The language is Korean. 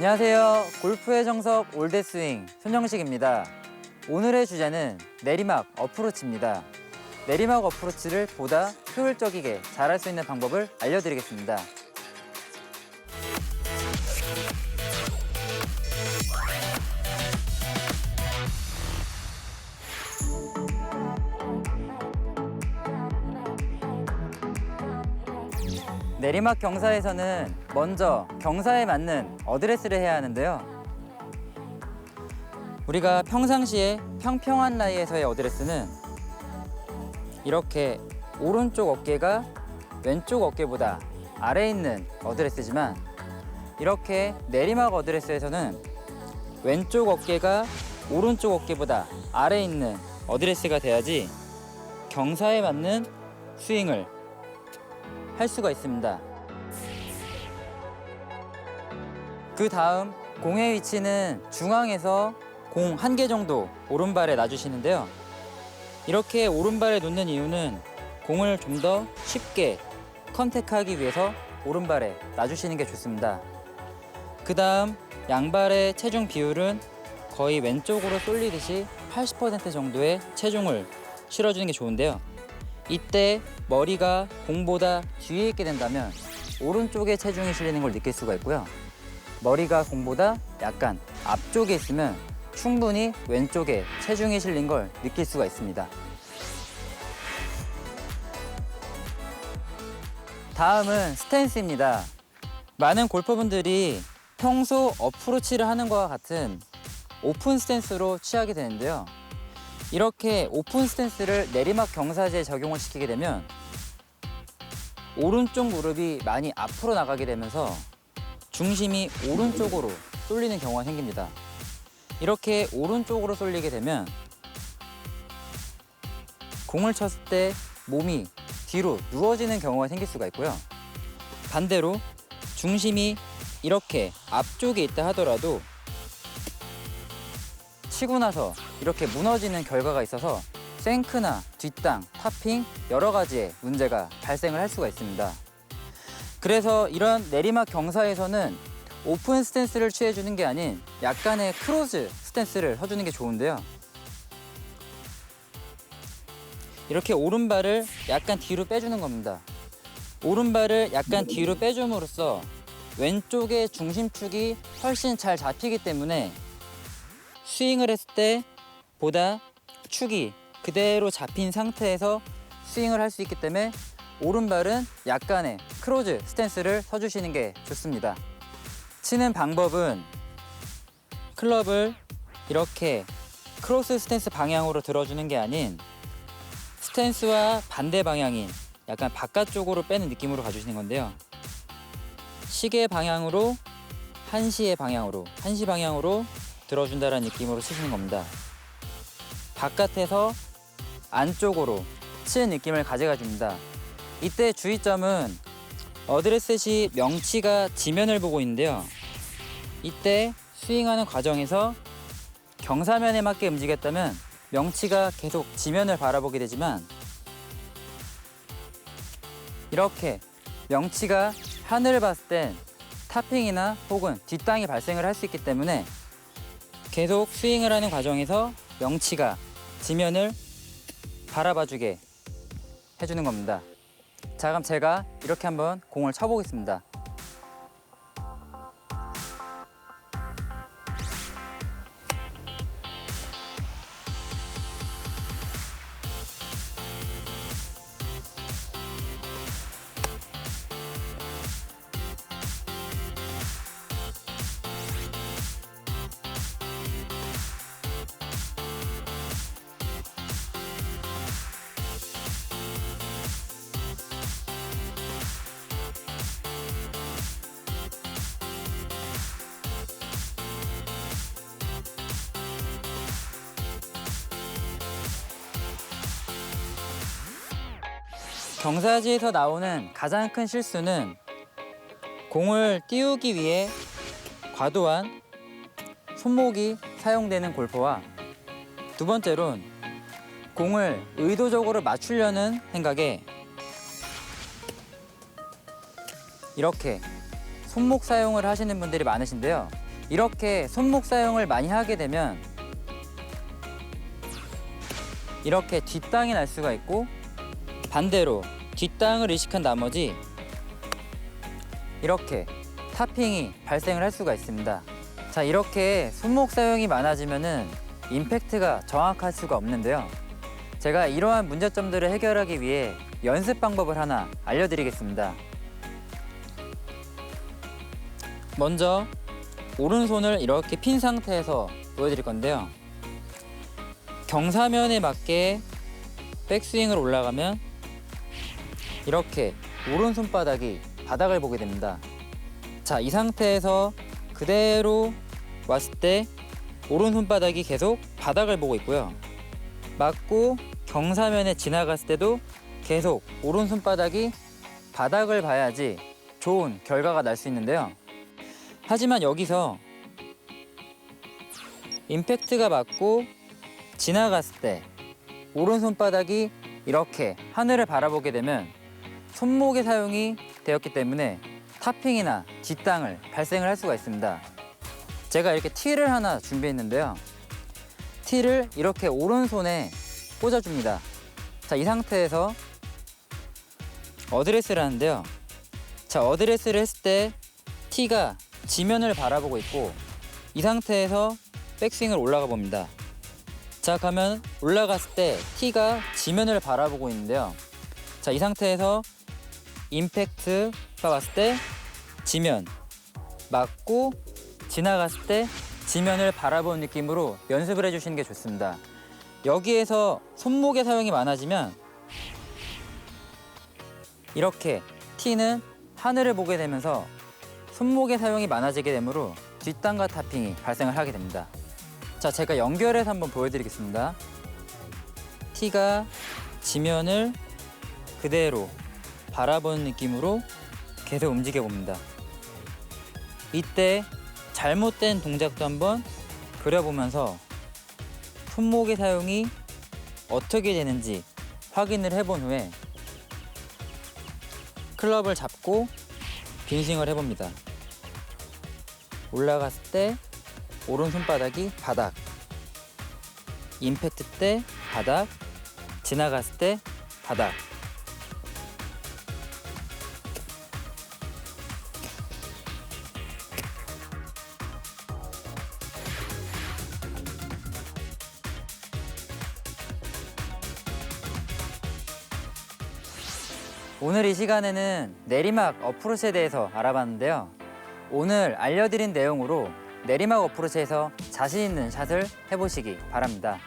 안녕하세요. 골프의 정석 올데스윙 손영식입니다. 오늘의 주제는 내리막 어프로치입니다. 내리막 어프로치를 보다 효율적이게 잘할 수 있는 방법을 알려드리겠습니다. 내리막 경사에서는 먼저 경사에 맞는 어드레스를 해야 하는데요. 우리가 평상시에 평평한 라이에서의 어드레스는 이렇게 오른쪽 어깨가 왼쪽 어깨보다 아래에 있는 어드레스지만 이렇게 내리막 어드레스에서는 왼쪽 어깨가 오른쪽 어깨보다 아래에 있는 어드레스가 돼야지 경사에 맞는 스윙을 할 수가 있습니다. 그 다음 공의 위치는 중앙에서 공 한 개 정도 오른발에 놔주시는데요. 이렇게 오른발에 놓는 이유는 공을 좀 더 쉽게 컨택하기 위해서 오른발에 놔주시는 게 좋습니다. 그 다음 양발의 체중 비율은 거의 왼쪽으로 쏠리듯이 80% 정도의 체중을 실어주는 게 좋은데요. 이때 머리가 공보다 뒤에 있게 된다면 오른쪽에 체중이 실리는 걸 느낄 수가 있고요. 머리가 공보다 약간 앞쪽에 있으면 충분히 왼쪽에 체중이 실린 걸 느낄 수가 있습니다. 다음은 스탠스입니다. 많은 골퍼분들이 평소 어프로치를 하는 것과 같은 오픈 스탠스로 취하게 되는데요. 이렇게 오픈 스탠스를 내리막 경사지에 적용을 시키게 되면 오른쪽 무릎이 많이 앞으로 나가게 되면서 중심이 오른쪽으로 쏠리는 경우가 생깁니다. 이렇게 오른쪽으로 쏠리게 되면 공을 쳤을 때 몸이 뒤로 누워지는 경우가 생길 수가 있고요. 반대로 중심이 이렇게 앞쪽에 있다 하더라도 치고 나서 이렇게 무너지는 결과가 있어서 생크나 뒷땅, 타핑 여러 가지의 문제가 발생을 할 수가 있습니다. 그래서 이런 내리막 경사에서는 오픈 스탠스를 취해주는 게 아닌 약간의 크로즈 스탠스를 해주는 게 좋은데요. 이렇게 오른발을 약간 뒤로 빼주는 겁니다. 오른발을 약간 뒤로 빼줌으로써 왼쪽의 중심축이 훨씬 잘 잡히기 때문에 스윙을 했을 때 보다 축이 그대로 잡힌 상태에서 스윙을 할 수 있기 때문에 오른발은 약간의 크로즈 스탠스를 서주시는 게 좋습니다. 치는 방법은 클럽을 이렇게 크로스 스탠스 방향으로 들어주는 게 아닌 스탠스와 반대 방향인 약간 바깥쪽으로 빼는 느낌으로 가주시는 건데요. 시계 방향으로 한시의 방향으로 한시 방향으로 들어준다는 느낌으로 치시는 겁니다. 바깥에서 안쪽으로 치는 느낌을 가져가 줍니다. 이때 주의점은 어드레스시 명치가 지면을 보고 있는데요. 이때 스윙하는 과정에서 경사면에 맞게 움직였다면 명치가 계속 지면을 바라보게 되지만 이렇게 명치가 하늘을 봤을 땐 타핑이나 혹은 뒷땅이 발생을 할 수 있기 때문에 계속 스윙을 하는 과정에서 명치가 지면을 바라봐주게 해주는 겁니다. 자, 그럼 제가 이렇게 한번 공을 쳐보겠습니다. 경사지에서 나오는 가장 큰 실수는 공을 띄우기 위해 과도한 손목이 사용되는 골퍼와 두 번째론 공을 의도적으로 맞추려는 생각에 이렇게 손목 사용을 하시는 분들이 많으신데요. 이렇게 손목 사용을 많이 하게 되면 이렇게 뒷땅이 날 수가 있고 반대로 뒷땅을 의식한 나머지 이렇게 타핑이 발생을 할 수가 있습니다. 자, 이렇게 손목 사용이 많아지면은 임팩트가 정확할 수가 없는데요. 제가 이러한 문제점들을 해결하기 위해 연습 방법을 하나 알려드리겠습니다. 먼저 오른손을 이렇게 핀 상태에서 보여드릴 건데요. 경사면에 맞게 백스윙을 올라가면 이렇게 오른 손바닥이 바닥을 보게 됩니다. 자, 이 상태에서 그대로 왔을 때 오른 손바닥이 계속 바닥을 보고 있고요. 맞고 경사면에 지나갔을 때도 계속 오른 손바닥이 바닥을 봐야지 좋은 결과가 날 수 있는데요. 하지만 여기서 임팩트가 맞고 지나갔을 때 오른 손바닥이 이렇게 하늘을 바라보게 되면 손목의 사용이 되었기 때문에 타핑이나 뒷땅을 발생을 할 수가 있습니다. 제가 이렇게 티를 하나 준비했는데요. 티를 이렇게 오른손에 꽂아줍니다. 자, 이 상태에서 어드레스를 하는데요. 자, 어드레스를 했을 때 티가 지면을 바라보고 있고 이 상태에서 백스윙을 올라가 봅니다. 자, 그러면 올라갔을 때 티가 지면을 바라보고 있는데요. 자, 이 상태에서 임팩트가 왔을 때 지면 맞고 지나갔을 때 지면을 바라보는 느낌으로 연습을 해주시는 게 좋습니다. 여기에서 손목의 사용이 많아지면 이렇게 티는 하늘을 보게 되면서 손목의 사용이 많아지게 되므로 뒷땅과 타핑이 발생을 하게 됩니다. 자, 제가 연결해서 한번 보여드리겠습니다. 티가 지면을 그대로 바라보는 느낌으로 계속 움직여 봅니다. 이때 잘못된 동작도 한번 그려보면서 손목의 사용이 어떻게 되는지 확인을 해본 후에 클럽을 잡고 빈싱을 해봅니다. 올라갔을 때 오른 손바닥이 바닥, 임팩트 때 바닥, 지나갔을 때 바닥. 오늘 이 시간에는 내리막 어프로치에 대해서 알아봤는데요. 오늘 알려드린 내용으로 내리막 어프로치에서 자신 있는 샷을 해보시기 바랍니다.